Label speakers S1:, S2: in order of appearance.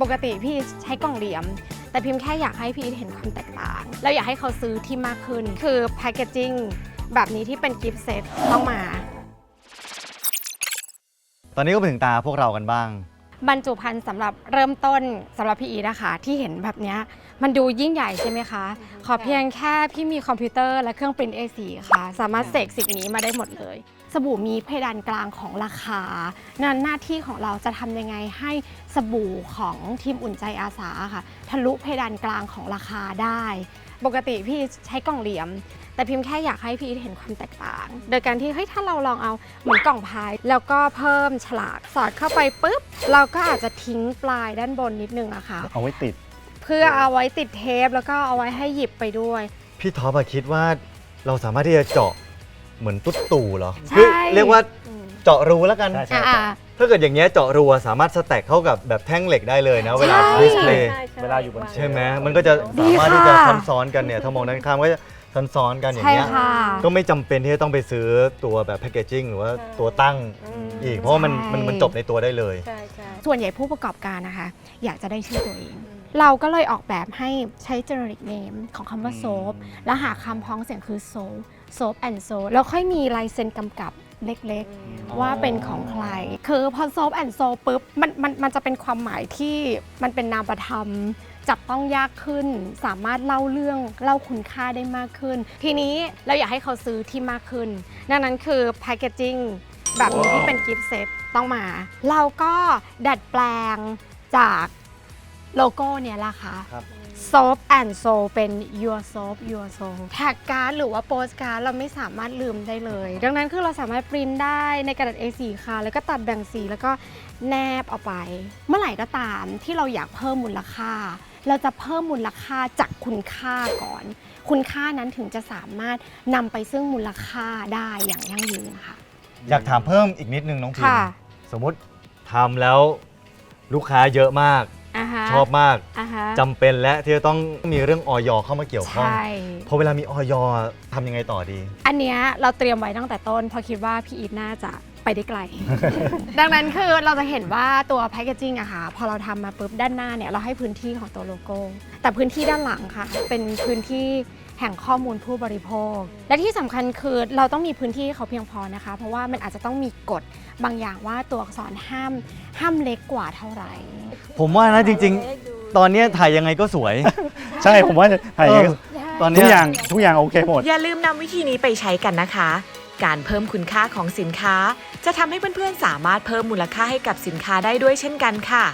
S1: ปกติพี่ใช้กล่องเหลี่ยม แต่พิมพ์แค่อยากให้พี่เห็นความแตกต่าง แล้วอยากให้เขาซื้อที่มากขึ้น คือแพคเกจิ้งแบบนี้ที่เป็นกิฟต์เซตต้องมา
S2: ตอนนี้ก็ไปถึงตาพวกเรากันบ้าง
S1: บรรจุภัณฑ์สำหรับเริ่มต้นสำหรับพี่อีนะคะที่เห็นแบบเนี้ยมันดูยิ่งใหญ่ใช่ไหมคะ ขอเพียงแค่พี่มีคอมพิวเตอร์และเครื่องปรินท์ A4 ค่ะ สามารถเสกสิ่งนี้มาได้หมดเลย สบู่มีเพดานกลางของราคานั่นหน้าที่ของเราจะทำยังไงให้สบู่ของทีมอุ่นใจอาสาค่ะ ทะลุเพดานกลางของราคาได้ ปกติพี่ใช้กล่องเหลี่ยม แต่พิมพ์แค่อยากให้พี่เห็นความแตกต่าง โดยการที่เฮ้ยถ้าเราลองเอาเหมือนกล่องพาย แล้วก็เพิ่มฉลากสอดเข้าไปปุ๊บ เราก็อาจจะทิ้งปลายด้านบนนิดนึงอะค่ะ
S3: เอาไว้ติด
S1: เพื่อเอาไว้ติดเทปแล้วก็เอาไว้ให้หยิบไปด้วย
S2: พี่ท็อปอะคิดว่าเราสามารถที่จะเจาะเหมือนตุ๊ดตู่เหรอ
S1: ใช่
S2: คือเรียกว่า เจาะรูแล้วกัน
S3: ใช่ใช่
S1: อ่า
S2: ถ้าเกิดอย่างเงี้ยเจาะรูอะสามารถสแต็กเข้ากับแบบแท่งเหล็กได้เลยนะเวลา
S1: ใช่
S2: ดิสเพลย์
S3: เวลาอยู่บน
S2: ใช่ไหมมันก็จะสามารถที่จะซ้อนๆกันเนี่ยถ้ามองด้านข้างก็จะซ้อนๆกันอย่าง
S1: ใช่
S2: เงี้ย
S1: ค่ะ
S2: ก็ไม่จำเป็นที่จะต้องไปซื้อตัวแบบแพคเกจิ้งหรือว่าตัวตั้งอีก เพราะว่ามัน
S1: ใช่
S2: มันมันจบในตัวได้เลย
S4: ใช่ใช่
S1: ส่วนใหญ่ผู้ประกอบการนะคะ อยากจะได้ชื่อตัวเองเราก็เลยออกแบบให้ใช้ generic name ของคำว่าโซฟแล้วหาคำพ้องเสียงคือโซโซฟแอนโซแล้วค่อยมีลายเซ็นกำกับ เล็กๆ ว่าเป็นของใคร คือพอโซฟแอนโซปุ๊บมันมันมันจะเป็นความหมายที่มันเป็นนามธรรม จับต้องยากขึ้น สามารถเล่าเรื่องเล่าคุณค่าได้มากขึ้น ทีนี้เราอยากให้เขาซื้อที่มากขึ้น ดังนั้นคือแพ c เกจิ้งแบบนี้ที่เป็นกิฟต์เซตต้องมา เราก็ดัดแปลงจากโลโก้เนี่ยแหละค่ะ
S2: ครับ
S1: soap and soul เป็น your soap your soul แท็กการ์ดหรือว่าโปสการ์ดเราไม่สามารถลืมได้เลย ดังนั้นคือเราสามารถปริ้นได้ในกระดาษ A4 ค่ะ แล้วก็ตัดแบ่งสีแล้วก็แนบเอาไป เมื่อไหร่ก็ตามที่เราอยากเพิ่มมูลค่า เราจะเพิ่มมูลค่าจากคุณค่าก่อน คุณค่านั้นถึงจะสามารถนำไปซึ่งมูลค่าได้อย่างยั่งยืนค่ะ
S2: อยากถามเพิ่มอีกนิดนึงน้องพิม
S1: ค่ะ
S2: สมมุติทำแล้วลูกค้าเยอะมาก
S1: อ่า ฮะ
S2: ชอบมาก
S1: อ่าฮะ
S2: จำเป็นและที่จะต้องมีเรื่องออยเข้ามาเกี่ยวข้อง
S1: ใช่
S2: พอเวลามีออยทำยังไงต่อดี
S1: อันเนี้ยเราเตรียมไว้ตั้งแต่ต้นเพราะคิดว่าพี่อีทน่าจะ ไปได้ไกล ดังนั้นคือเราจะเห็นว่าตัวแพ c เกจิ้งอะค่ะ พอเราทำมาปุ๊บด้านหน้าเนี่ยเราให้พื้นที่ของตัวโลโก้ แต่พื้นที่ด้านหลังค่ะ เป็นพื้นที่แห่งข้อมูลผู้บริโภค และที่สำคัญคือเราต้องมีพื้นที่ให้เขาเพียงพอนะคะ เพราะว่ามันอาจจะต้องมีกฎบางอย่างว่าตัวอักษรห้ามห้ามเล็กกว่าเท่าไหร่
S2: ผมว่านะจริง ๆ ตอนเนี้ยถ่ายยังไงก็สวย
S3: ใช่ผมว่าถ่ายอย่างนี้
S2: ตอน
S3: ทุ
S2: เนี้
S3: ก
S2: ย
S3: อย่างทุกอย่างโอเคหมด
S5: อย่าลืมนำวิธีนี้ไปใช้กันนะคะ การเพิ่มคุณค่าของสินค้า จะทำให้เพื่อนๆสามารถเพิ่มมูลค่าให้กับสินค้าได้ด้วยเช่นกันค่ะ